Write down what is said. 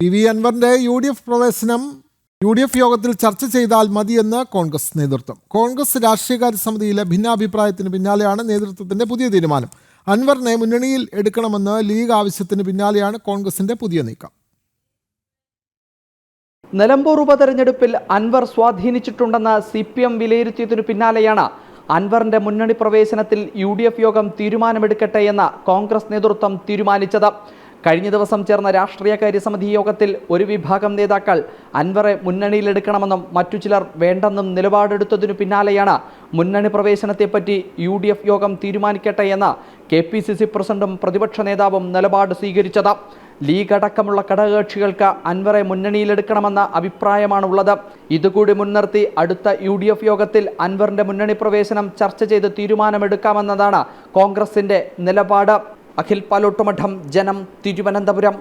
P V അൻവറിന്റെ U D F പ്രവേശനം U D F യോഗത്തിൽ ചർച്ച ചെയ്താൽ മതിയെന്ന് കോൺഗ്രസ് നേതൃത്വം. കോൺഗ്രസ് രാഷ്ട്രീയകാര്യ സമിതിയിലെ ഭിന്നാഭിപ്രായത്തിന് പിന്നാലെയാണ് നേതൃത്വത്തിന്റെ പുതിയ തീരുമാനം. അൻവറിനെ മുന്നണിയിൽ എടുക്കണമെന്ന് ലീഗ് ആവശ്യത്തിന് പിന്നാലെയാണ് കോൺഗ്രസിന്റെ പുതിയ നീക്കം. നിലമ്പൂർ ഉപതെരഞ്ഞെടുപ്പിൽ അൻവർ സ്വാധീനിച്ചിട്ടുണ്ടെന്ന് സി പി എം വിലയിരുത്തിയതിനു പിന്നാലെയാണ് അൻവറിന്റെ മുന്നണി പ്രവേശനത്തിൽ യു ഡി എഫ് യോഗം തീരുമാനമെടുക്കട്ടെ എന്ന് കോൺഗ്രസ് നേതൃത്വം തീരുമാനിച്ചത്. കഴിഞ്ഞ ദിവസം ചേർന്ന രാഷ്ട്രീയകാര്യ സമിതി യോഗത്തിൽ ഒരു വിഭാഗം നേതാക്കൾ അൻവറെ മുന്നണിയിലെടുക്കണമെന്നും മറ്റു ചിലർ വേണ്ടെന്നും നിലപാടെടുത്തതിനു പിന്നാലെയാണ് മുന്നണി പ്രവേശനത്തെപ്പറ്റി യു ഡി എഫ് യോഗം തീരുമാനിക്കട്ടെ എന്ന് കെ പി സി സി പ്രസിഡന്റും പ്രതിപക്ഷ നേതാവും നിലപാട് സ്വീകരിച്ചത്. ലീഗ് അടക്കമുള്ള ഘടകകക്ഷികൾക്ക് അൻവറെ മുന്നണിയിലെടുക്കണമെന്ന അഭിപ്രായമാണുള്ളത്. ഇതുകൂടി മുൻനിർത്തി അടുത്ത യു ഡി എഫ് യോഗത്തിൽ അൻവറിന്റെ മുന്നണി പ്രവേശനം ചർച്ച ചെയ്ത് തീരുമാനമെടുക്കാമെന്നതാണ് കോൺഗ്രസിന്റെ നിലപാട്. അഖിൽ പാലോട്ടുമഠം ജനം തിരുവനന്തപുരം